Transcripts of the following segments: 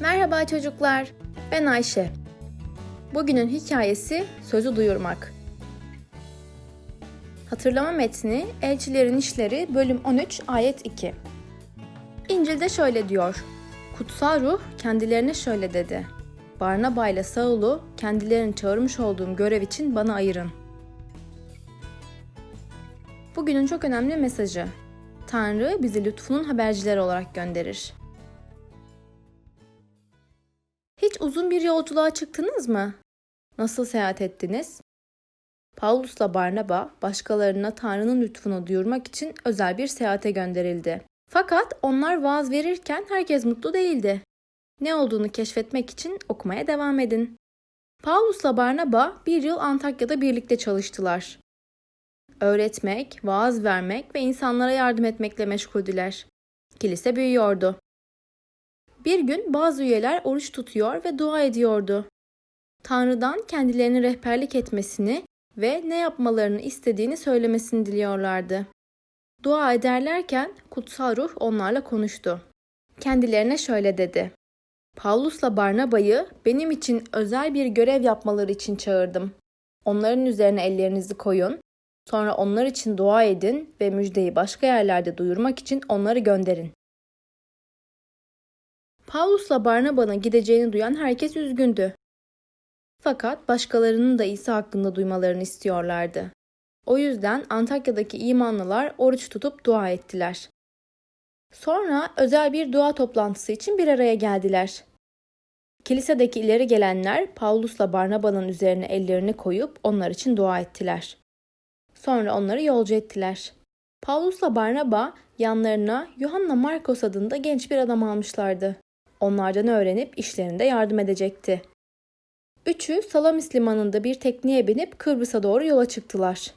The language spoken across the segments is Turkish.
Merhaba çocuklar, ben Ayşe. Bugünün hikayesi Sözü Duyurmak. Hatırlama metni Elçilerin İşleri bölüm 13 ayet 2. İncil'de şöyle diyor. Kutsal ruh kendilerine şöyle dedi. Barnaba ile Saul'u kendilerini çağırmış olduğum görev için bana ayırın. Bugünün çok önemli mesajı. Tanrı bizi lütfunun habercileri olarak gönderir. Hiç uzun bir yolculuğa çıktınız mı? Nasıl seyahat ettiniz? Paulus'la Barnaba başkalarına Tanrı'nın lütfunu duyurmak için özel bir seyahate gönderildi. Fakat onlar vaaz verirken herkes mutlu değildi. Ne olduğunu keşfetmek için okumaya devam edin. Paulus'la Barnaba bir yıl Antakya'da birlikte çalıştılar. Öğretmek, vaaz vermek ve insanlara yardım etmekle meşguldüler. Kilise büyüyordu. Bir gün bazı üyeler oruç tutuyor ve dua ediyordu. Tanrı'dan kendilerine rehberlik etmesini ve ne yapmalarını istediğini söylemesini diliyorlardı. Dua ederlerken kutsal ruh onlarla konuştu. Kendilerine şöyle dedi. Paulus'la Barnaba'yı benim için özel bir görev yapmaları için çağırdım. Onların üzerine ellerinizi koyun, sonra onlar için dua edin ve müjdeyi başka yerlerde duyurmak için onları gönderin. Paulus'la Barnaba'nın gideceğini duyan herkes üzgündü. Fakat başkalarının da İsa hakkında duymalarını istiyorlardı. O yüzden Antakya'daki imanlılar oruç tutup dua ettiler. Sonra özel bir dua toplantısı için bir araya geldiler. Kilisedeki ileri gelenler Paulus'la Barnaba'nın üzerine ellerini koyup onlar için dua ettiler. Sonra onları yolcu ettiler. Paulus'la Barnaba yanlarına Yohanna Markos adında genç bir adam almışlardı. Onlardan öğrenip işlerinde yardım edecekti. Üçü Salamis limanında bir tekneye binip Kıbrıs'a doğru yola çıktılar.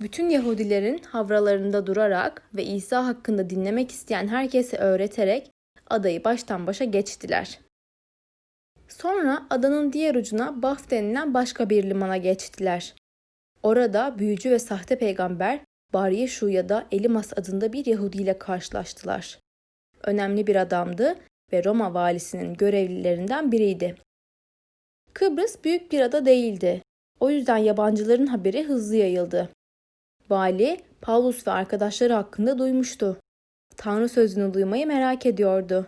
Bütün Yahudilerin havralarında durarak ve İsa hakkında dinlemek isteyen herkese öğreterek adayı baştan başa geçtiler. Sonra adanın diğer ucuna Baf denilen başka bir limana geçtiler. Orada büyücü ve sahte peygamber Bar Yeşu ya da Elimas adında bir Yahudi ile karşılaştılar. Önemli bir adamdı ve Roma valisinin görevlilerinden biriydi. Kıbrıs büyük bir ada değildi. O yüzden yabancıların haberi hızlı yayıldı. Vali, Paulus ve arkadaşları hakkında duymuştu. Tanrı sözünü duymayı merak ediyordu.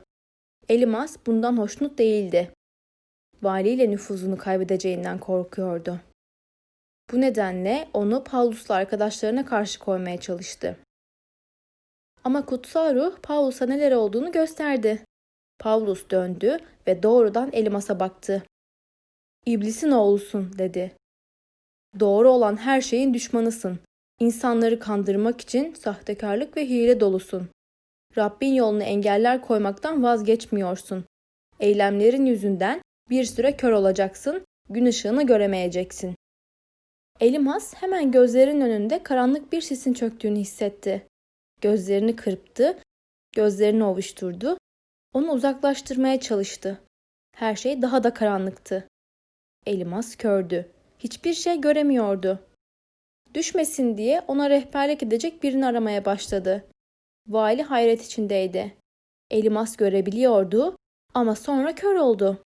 Elimas bundan hoşnut değildi. Valiyle nüfuzunu kaybedeceğinden korkuyordu. Bu nedenle onu Paulus'la arkadaşlarına karşı koymaya çalıştı. Ama kutsal ruh Paulus'a neler olduğunu gösterdi. Paulus döndü ve doğrudan Elimas'a baktı. İblisin oğlusun dedi. Doğru olan her şeyin düşmanısın. İnsanları kandırmak için sahtekarlık ve hile dolusun. Rabbin yolunu engeller koymaktan vazgeçmiyorsun. Eylemlerin yüzünden bir süre kör olacaksın, gün ışığını göremeyeceksin. Elimas hemen gözlerinin önünde karanlık bir sisin çöktüğünü hissetti. Gözlerini kırptı, gözlerini ovuşturdu, onu uzaklaştırmaya çalıştı. Her şey daha da karanlıktı. Elimas kördü. Hiçbir şey göremiyordu. Düşmesin diye ona rehberlik edecek birini aramaya başladı. Vali hayret içindeydi. Elimas görebiliyordu ama sonra kör oldu.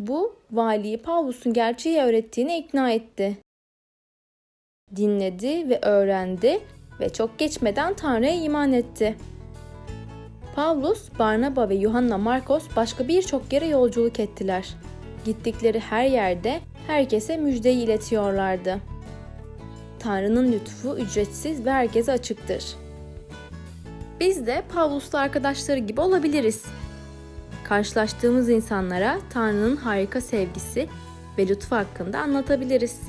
Bu valiyi Paulus'un gerçeği öğrettiğine ikna etti. Dinledi ve öğrendi ve çok geçmeden Tanrı'ya iman etti. Pavlus, Barnaba ve Yuhanna Markos başka birçok yere yolculuk ettiler. Gittikleri her yerde herkese müjdeyi iletiyorlardı. Tanrı'nın lütfu ücretsiz ve herkese açıktır. Biz de Pavlus'la arkadaşları gibi olabiliriz. Karşılaştığımız insanlara Tanrı'nın harika sevgisi ve lütfu hakkında anlatabiliriz.